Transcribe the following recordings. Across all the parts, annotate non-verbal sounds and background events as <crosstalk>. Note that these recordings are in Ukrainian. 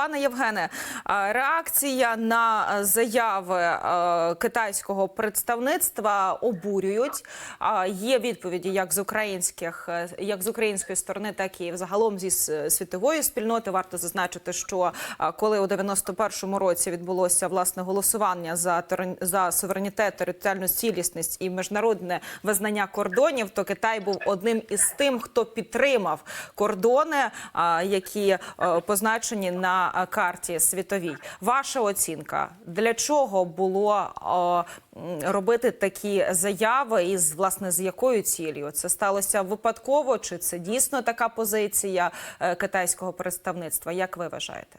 Пане Євгене, реакція на заяви китайського представництва обурюють. Є відповіді як з українських, е, як з української сторони, так і взагалом зі світової спільноти. Варто зазначити, що коли у 91-му році відбулося власне голосування за за суверенітет, територіальну цілісність і міжнародне визнання кордонів, то Китай був одним із тим, хто підтримав кордони, які е, позначені на е, карті світовій. Ваша оцінка для чого було е, робити такі заяви, і з власне з якою цілею це сталося випадково? Чи це дійсно така позиція е, китайського представництва? Як ви вважаєте?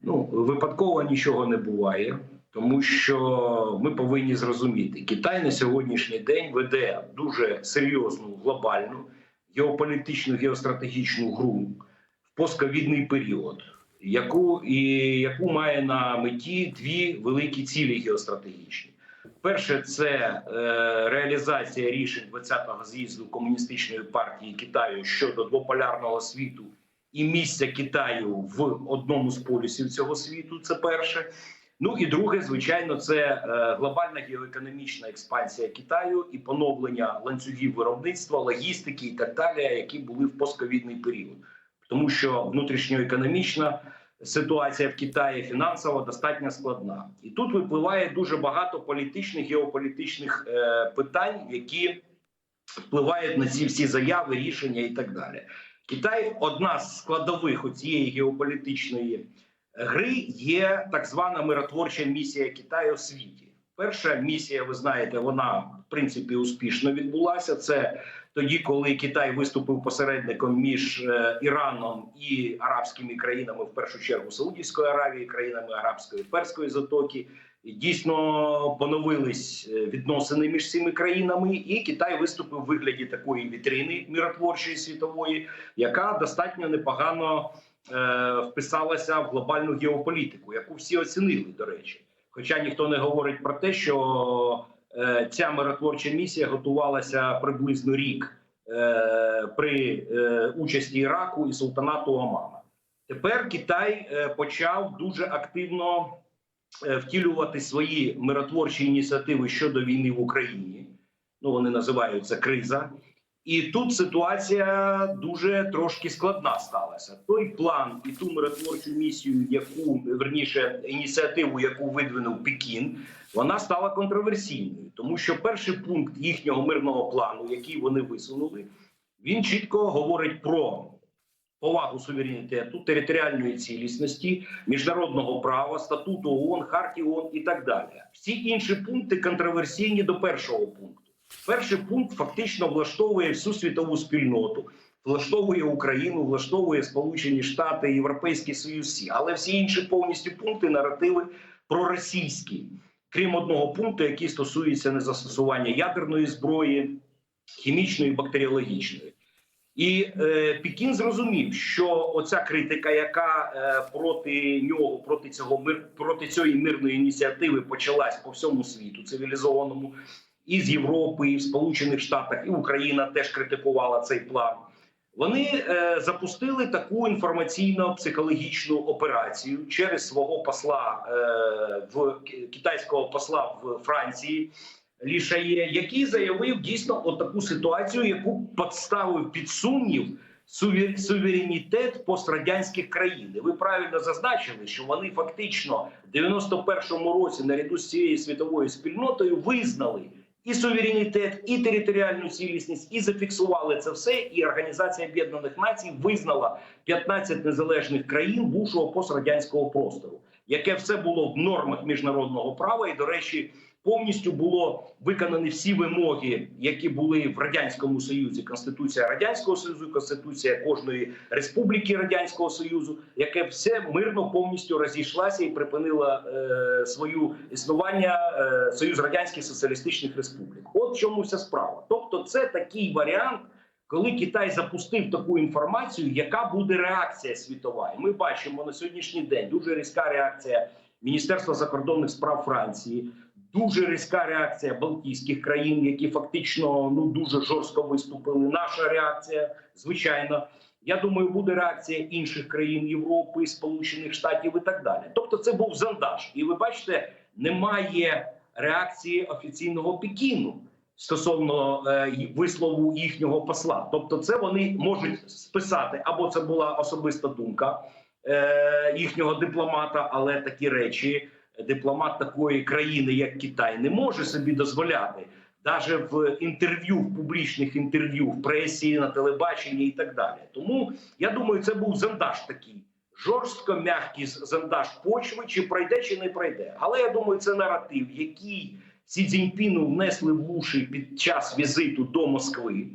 Ну, випадково нічого не буває, тому що ми повинні зрозуміти, Китай на сьогоднішній день веде дуже серйозну глобальну геополітичну геостратегічну гру в постковідний період, яку і яку має на меті дві великі цілі геостратегічні. Перше це е, реалізація рішень 20-го з'їзду комуністичної партії Китаю щодо двополярного світу і місця Китаю в одному з полюсів цього світу. Це перше. Ну і друге, звичайно, це е, глобальна геоекономічна експансія Китаю і поновлення ланцюгів виробництва, логістики і так далі, які були в постковідний період, тому що внутрішньоекономічна ситуація в Китаї фінансово достатньо складна, і тут випливає дуже багато політичних геополітичних е, питань, які впливають на ці всі заяви, рішення і так далі. Китай одна з складових у цієї геополітичної гри є так звана миротворча місія Китаю у світі. Перша місія, ви знаєте, вона в принципі успішно відбулася. Це тоді, коли Китай виступив посередником між е, Іраном і арабськими країнами, в першу чергу Саудівської Аравії, країнами Арабської Перської затоки. Дійсно поновились е, відносини між цими країнами, і Китай виступив в вигляді такої вітрини миротворчої світової, яка достатньо непогано е, вписалася в глобальну геополітику, яку всі оцінили, до речі. Хоча ніхто не говорить про те, що ця миротворча місія готувалася приблизно рік е, при е, участі Іраку і султанату Омана. Тепер Китай е, почав дуже активно е, втілювати свої миротворчі ініціативи щодо війни в Україні. Ну вони називаються криза. І тут ситуація дуже трошки складна сталася. Той план і ту миротворчу місію, яку верніше ініціативу, яку видвинув Пекін, вона стала контроверсійною, тому що перший пункт їхнього мирного плану, який вони висунули, він чітко говорить про повагу суверенітету, територіальної цілісності, міжнародного права, статуту ООН, Хартії ООН і так далі. Всі інші пункти контроверсійні до першого пункту. Перший пункт фактично влаштовує всю світову спільноту, влаштовує Україну, влаштовує Сполучені Штати, Європейський Союз, всі. але всі інші повністю пункти наративи проросійські, крім одного пункту, який стосується незастосування ядерної зброї, хімічної, бактеріологічної. І е, Пекін зрозумів, що оця критика, яка е, проти нього, проти цього мир, проти цієї мирної ініціативи почалась по всьому світу цивілізованому, і з Європи, і в Сполучених Штатах, і Україна теж критикувала цей план. Вони е, запустили таку інформаційно-психологічну операцію через свого посла е, в китайського посла в Франції. Лішає, який заявив дійсно отаку ситуацію, яку підставив під сумнів сувер- суверенітет пострадянських країн. І Ви правильно зазначили, що вони фактично в 91-му році, наряду з цією світовою спільнотою, визнали і суверенітет, і територіальну цілісність, і зафіксували це все. І Організація Об'єднаних Націй визнала 15 незалежних країн бувшого пострадянського простору, яке все було в нормах міжнародного права, і до речі повністю було виконані всі вимоги, які були в радянському союзі. Конституція радянського союзу, конституція кожної республіки радянського союзу, яке все мирно повністю розійшлася і припинила е, свою існування е, Союз радянських соціалістичних республік. От в чому вся справа. Тобто, це такий варіант. Коли Китай запустив таку інформацію, яка буде реакція світова? І ми бачимо на сьогоднішній день дуже різка реакція Міністерства закордонних справ Франції, дуже різка реакція Балтійських країн, які фактично ну дуже жорстко виступили. Наша реакція, звичайно, Я думаю, буде реакція інших країн Європи, Сполучених Штатів і так далі. Тобто, це був зондаж. І ви бачите, немає реакції офіційного Пекіну стосовно е, вислову їхнього посла. Тобто, це вони можуть списати або це була особиста думка е, їхнього дипломата, але такі речі дипломат такої країни, як Китай, не може собі дозволяти. Навіть в інтерв'ю, в публічних інтерв'ю, в пресі, на телебаченні і так далі. Тому я думаю, це був зондаж такий жорстко м'який з- зондаж почви, чи пройде, чи не пройде. Але я думаю, це наратив, який Сі Цзіньпіну внесли в уші під час візиту до Москви.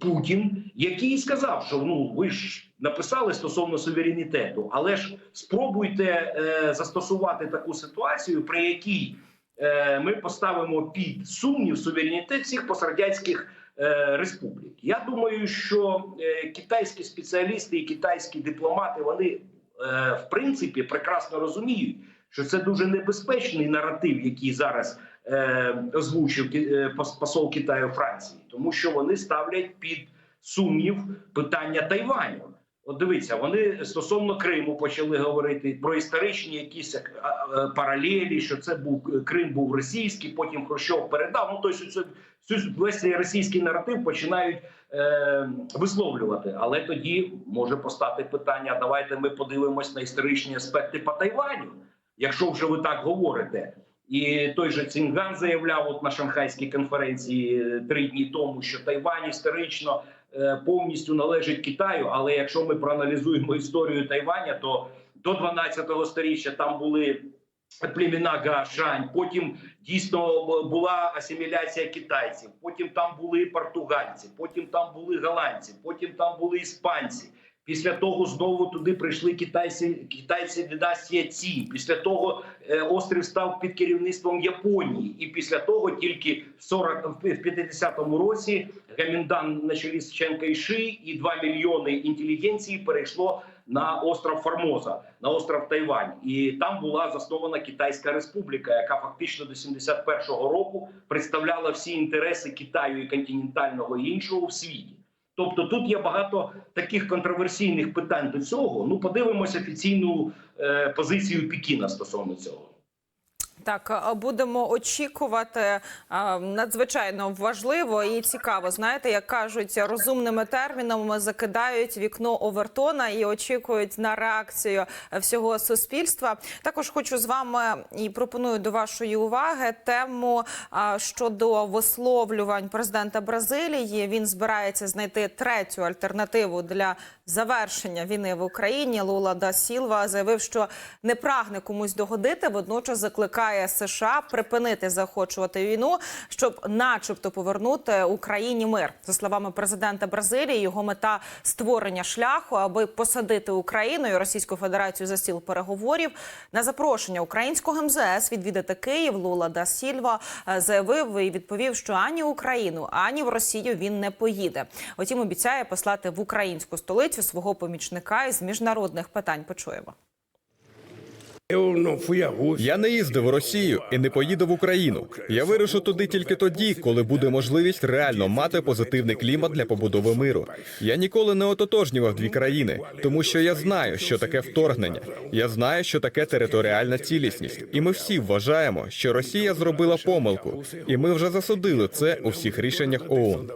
Путін, який сказав, що ну ви ж написали стосовно суверенітету, але ж спробуйте е, застосувати таку ситуацію, при якій е, ми поставимо під сумнів суверенітет всіх пострадянських е, республік. Я думаю, що е, китайські спеціалісти і китайські дипломати вони е, в принципі прекрасно розуміють, що це дуже небезпечний наратив, який зараз озвучив ки- е, посол Китаю Франції, тому що вони ставлять під сумнів питання Тайваню. От дивіться, вони стосовно Криму почали говорити про історичні якісь е, е, паралелі, що це був Крим був російський, потім Хрущов передав. Ну тобто всю весь цей російський наратив починають е, висловлювати. Але тоді може постати питання: давайте ми подивимось на історичні аспекти по Тайваню, якщо вже ви так говорите. І той же Цінган заявляв от на шанхайській конференції е, три дні тому, що Тайвань історично е, повністю належить Китаю. Але якщо ми проаналізуємо історію Тайваня, то до 12-го сторіччя там були племена Гаашань, потім дійсно була асиміляція китайців, потім там були португальці, потім там були голландці, потім там були іспанці. Після того знову туди прийшли китайці, китайці династія Ці. Після того е, острів став під керівництвом Японії, і після того тільки в 40, в 50-му році Гаміндан на чолі з Чен Кайши і 2 мільйони інтелігенції перейшло на остров Формоза, на остров Тайвань, і там була заснована Китайська Республіка, яка фактично до 71-го року представляла всі інтереси Китаю і континентального іншого в світі. Тобто тут є багато таких контроверсійних питань до цього. Ну, подивимося офіційну е, позицію Пекіна стосовно цього. Так, будемо очікувати надзвичайно важливо і цікаво. Знаєте, як кажуть, розумними термінами закидають вікно Овертона і очікують на реакцію всього суспільства. Також хочу з вами і пропоную до вашої уваги тему щодо висловлювань президента Бразилії. Він збирається знайти третю альтернативу для завершення війни в Україні. Лула да Сілва заявив, що не прагне комусь догодити, водночас закликає США припинити заохочувати війну, щоб, начебто, повернути Україні мир. За словами президента Бразилії, його мета створення шляху, аби посадити Україну і Російську Федерацію за стіл переговорів. На запрошення українського МЗС відвідати Київ Лула да Сільва е, заявив і відповів, що ані в Україну, ані в Росію він не поїде. Втім, обіцяє послати в українську столицю свого помічника із міжнародних питань. Почуємо. Я не їздив у Росію і не поїду в Україну. Я вирушу туди тільки тоді, коли буде можливість реально мати позитивний клімат для побудови миру. Я ніколи не ототожнював дві країни, тому що я знаю, що таке вторгнення. Я знаю, що таке територіальна цілісність, і ми всі вважаємо, що Росія зробила помилку, і ми вже засудили це у всіх рішеннях ООН.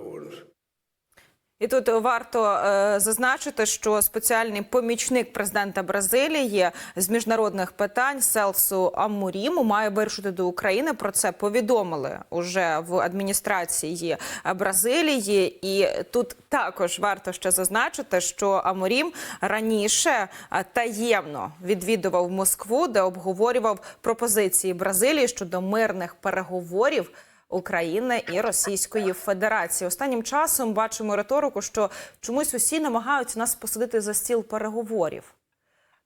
І тут варто е, зазначити, що спеціальний помічник президента Бразилії з міжнародних питань Селсу Амуріму має вирушити до України. Про це повідомили уже в адміністрації Бразилії. І тут також варто ще зазначити, що Амурім раніше е, таємно відвідував Москву, де обговорював пропозиції Бразилії щодо мирних переговорів. України і Російської Федерації останнім часом бачимо риторику, що чомусь усі намагаються нас посадити за стіл переговорів.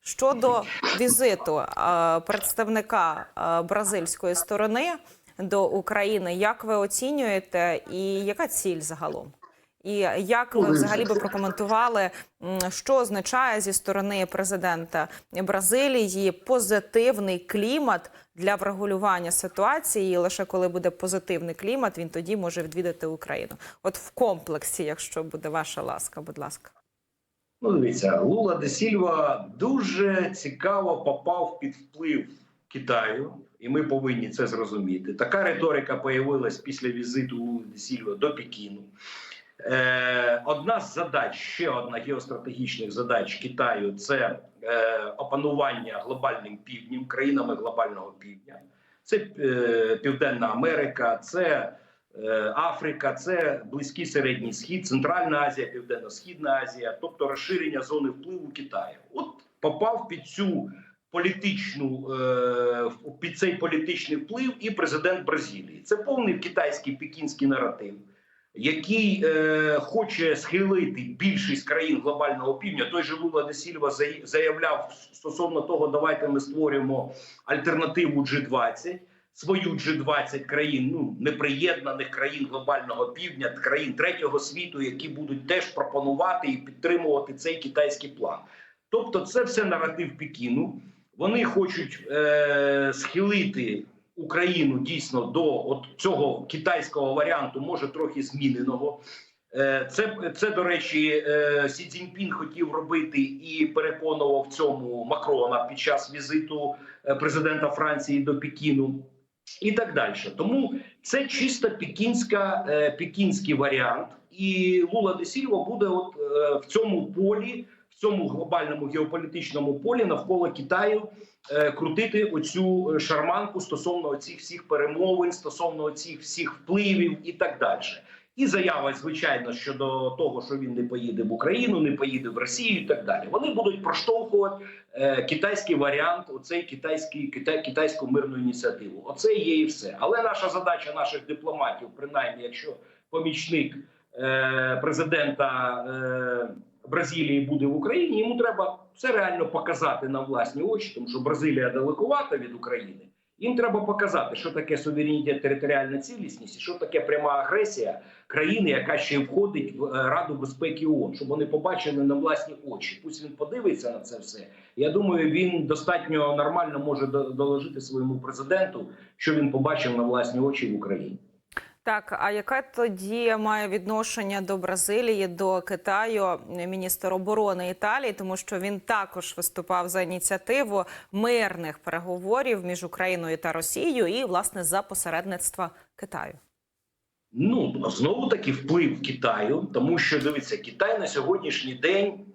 Щодо візиту е, представника е, бразильської сторони до України, як ви оцінюєте, і яка ціль загалом? І як ви взагалі би прокоментували, що означає зі сторони президента Бразилії позитивний клімат для врегулювання ситуації? І лише коли буде позитивний клімат, він тоді може відвідати Україну. От в комплексі, якщо буде ваша ласка, будь ласка. Ну, дивіться, Лула де Сільва дуже цікаво попав під вплив Китаю, і ми повинні це зрозуміти. Така риторика появилась після візиту Лули де Сільва до Пекіну. Е, одна з задач, ще одна геостратегічних задач Китаю це е, опанування глобальним півднем, країнами глобального півдня. Це е, Південна Америка, це Африка, це Близький Середній Схід, Центральна Азія, Південно-Східна Азія, тобто розширення зони впливу Китаю. От попав під цю політичну під цей політичний вплив і президент Бразилії. Це повний китайський пекінський наратив який е, хоче схилити більшість країн глобального півдня. Той же Лула де Сільва заявляв стосовно того, давайте ми створюємо альтернативу G20, свою G20 країн, ну неприєднаних країн глобального півдня, країн третього світу, які будуть теж пропонувати і підтримувати цей китайський план. Тобто, це все наратив Пекіну. Вони хочуть е, схилити Україну дійсно до от цього китайського варіанту, може трохи зміненого. Е, Це, це до речі, е, Сі Цзіньпін хотів робити і переконував цьому Макрона під час візиту е, президента Франції до Пекіну. І так далі. Тому це чисто пекінська, пекінський варіант, і Лула де Сільва буде от в цьому полі, цьому глобальному геополітичному полі навколо Китаю е, крутити оцю е, шарманку стосовно цих всіх перемовин, стосовно цих всіх впливів і так далі. І заява, звичайно, щодо того, що він не поїде в Україну, не поїде в Росію, і так далі. Вони будуть проштовхувати е, китайський варіант, оцей китайський китай, китайську мирну ініціативу. Оце є і все. Але наша задача наших дипломатів, принаймні, якщо помічник е, президента е, Бразилії буде в Україні, йому треба все реально показати на власні очі, тому що Бразилія далекувата від України. Їм треба показати, що таке суверенітет, територіальна цілісність, і що таке пряма агресія країни, яка ще входить в е, Раду безпеки ООН, щоб вони побачили на власні очі. Пусть він подивиться на це все. Я думаю, він достатньо нормально може доложити своєму президенту, що він побачив на власні очі в Україні. Так, а яке тоді має відношення до Бразилії, до Китаю міністр оборони Італії, тому що він також виступав за ініціативу мирних переговорів між Україною та Росією, і власне за посередництва Китаю. Ну знову таки вплив Китаю, тому що дивіться, Китай на сьогоднішній день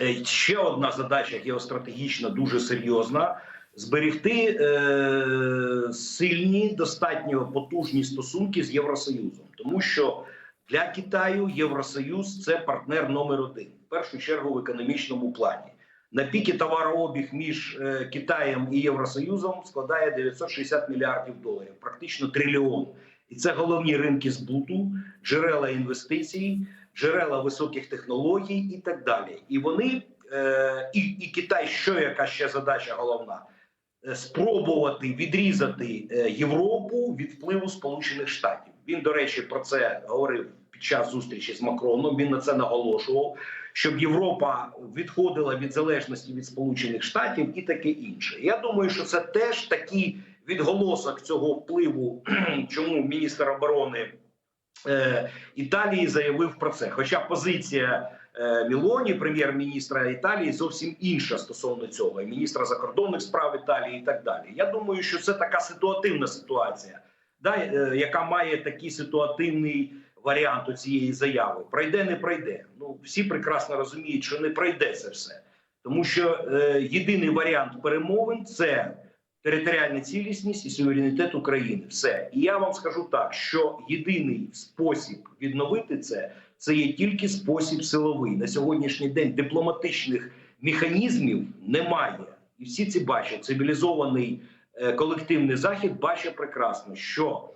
е, ще одна задача геостратегічна, дуже серйозна. Зберегти е, сильні, достатньо потужні стосунки з Євросоюзом, тому що для Китаю Євросоюз це партнер номер один, в першу чергу в економічному плані. На піки товарообіг між е, Китаєм і Євросоюзом складає 960 мільярдів доларів, практично трильйон. І це головні ринки збуту, джерела інвестицій, джерела високих технологій і так далі. І вони е, і, і Китай, що яка ще задача головна? Е, Спробувати відрізати е, Європу від впливу Сполучених Штатів. Він, до речі, про це говорив під час зустрічі з Макроном. Він на це наголошував, щоб Європа відходила від залежності від Сполучених Штатів і таке інше. Я думаю, що це теж такий відголосок цього впливу, <clears throat> чому міністр оборони е, Італії заявив про це. Хоча позиція Мілоні, прем'єр-міністра Італії, зовсім інша стосовно цього, і міністра закордонних справ Італії, і так далі. Я думаю, що це така ситуативна ситуація, да, е, яка має такий ситуативний варіант у цієї заяви. Пройде, не пройде. Ну всі прекрасно розуміють, що не пройде це все, тому що е, єдиний варіант перемовин це територіальна цілісність і суверенітет України. Все, і я вам скажу так, що єдиний спосіб відновити це це є тільки спосіб силовий. На сьогоднішній день дипломатичних механізмів немає, і всі ці бачать. Цивілізований е, колективний захід бачить прекрасно, що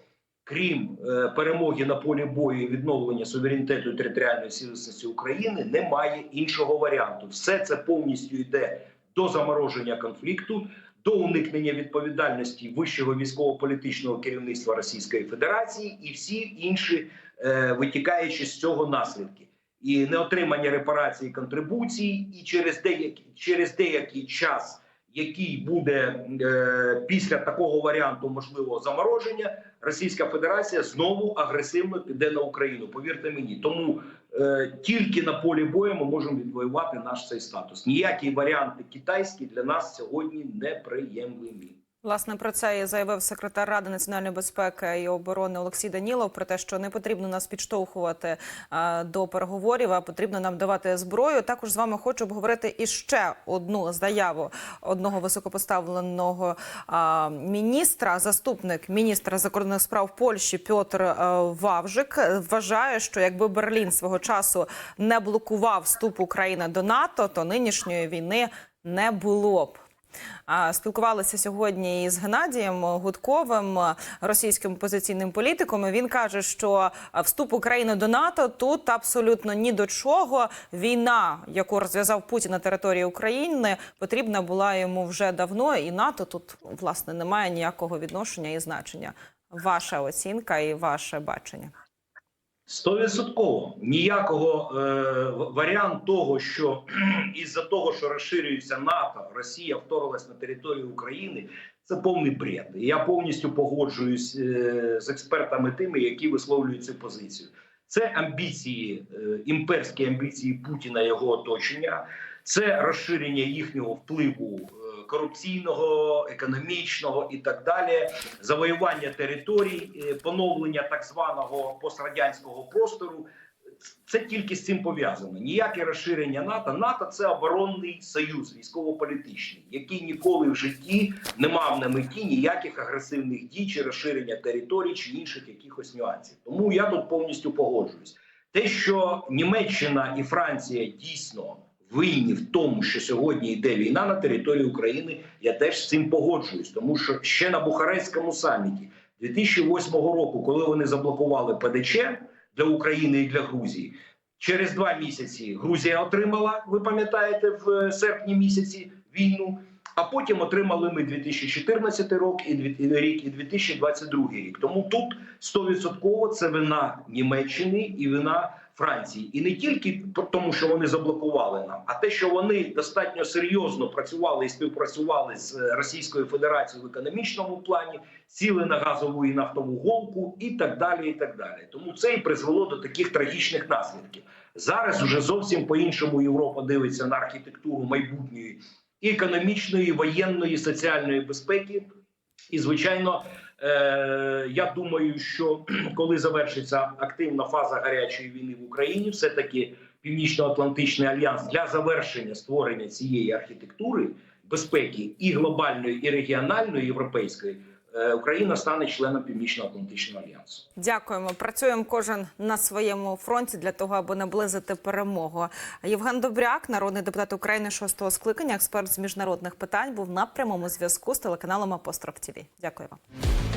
крім е, перемоги на полі бою і відновлення суверенітету і територіальної цілісності України, немає іншого варіанту. Все це повністю йде до замороження конфлікту, до уникнення відповідальності вищого військово-політичного керівництва Російської Федерації і всі інші е, витікаючі з цього наслідки. І неотримання репарацій і контрибуцій, і через деякий через деякий час, який буде е, після такого варіанту можливого замороження, Російська Федерація знову агресивно піде на Україну. Повірте мені, тому тільки на полі бою ми можемо відвоювати наш цей статус. Ніякі варіанти китайські для нас сьогодні неприємлемі. Власне про це і заявив секретар Ради національної безпеки і оборони Олексій Данілов про те, що не потрібно нас підштовхувати е, до переговорів, а потрібно нам давати зброю. Також з вами хочу обговорити іще одну заяву одного високопоставленого е, міністра. Заступник міністра закордонних справ Польщі Пьотр е, Вавжик вважає, що якби Берлін свого часу не блокував вступ України до НАТО, то нинішньої війни не було б. Спілкувалися сьогодні із Геннадієм Гудковим, російським опозиційним політиком. Він каже, що вступ України до НАТО тут абсолютно ні до чого. Війна, яку розв'язав Путін на території України, потрібна була йому вже давно. І НАТО тут власне немає ніякого відношення і значення. Ваша оцінка і ваше бачення. Стовідсотково ніякого е, варіант того, що <clears throat> із-за того, що розширюється НАТО, Росія вторглась на територію України. Це повний бред. Я повністю погоджуюсь е, з експертами тими, які висловлюють цю позицію. Це амбіції, е, імперські амбіції Путіна, його оточення, це розширення їхнього впливу е, корупційного, економічного і так далі, завоювання територій, е, поновлення так званого пострадянського простору. Це тільки з цим пов'язано. Ніяке розширення НАТО. НАТО це оборонний союз, військово-політичний, який ніколи в житті не мав на меті ніяких агресивних дій чи розширення територій чи інших якихось нюансів. Тому я тут повністю погоджуюсь. Те, що Німеччина і Франція дійсно винні в тому, що сьогодні йде війна на території України, я теж з цим погоджуюсь, тому що ще на Бухарестському саміті 2008 року, коли вони заблокували ПДЧ для України і для Грузії. Через два місяці Грузія отримала, ви пам'ятаєте, в е, серпні місяці війну. А потім отримали ми 2014 рік і рік і 2022 рік. Тому тут 100% це вина Німеччини і вина Франції, і не тільки по- тому, що вони заблокували нам, а те, що вони достатньо серйозно працювали і співпрацювали з е, Російською Федерацією в економічному плані, сіли на газову і нафтову голку, і так далі. І так далі. Тому це і призвело до таких трагічних наслідків. Зараз уже зовсім по-іншому Європа дивиться на архітектуру майбутньої і економічної, і воєнної, і соціальної безпеки. І звичайно, я думаю, що <clears throat> коли завершиться активна фаза гарячої війни в Україні, все таки Північно-Атлантичний альянс для завершення створення цієї архітектури безпеки і глобальної, і регіональної європейської, е, Україна стане членом Північно-Атлантичного альянсу. Дякуємо. Працюємо кожен на своєму фронті для того, аби наблизити перемогу. Євген Добряк, народний депутат України шостого скликання, експерт з міжнародних питань, був на прямому зв'язку з телеканалом Апостроф ТІВІ. Дякую вам.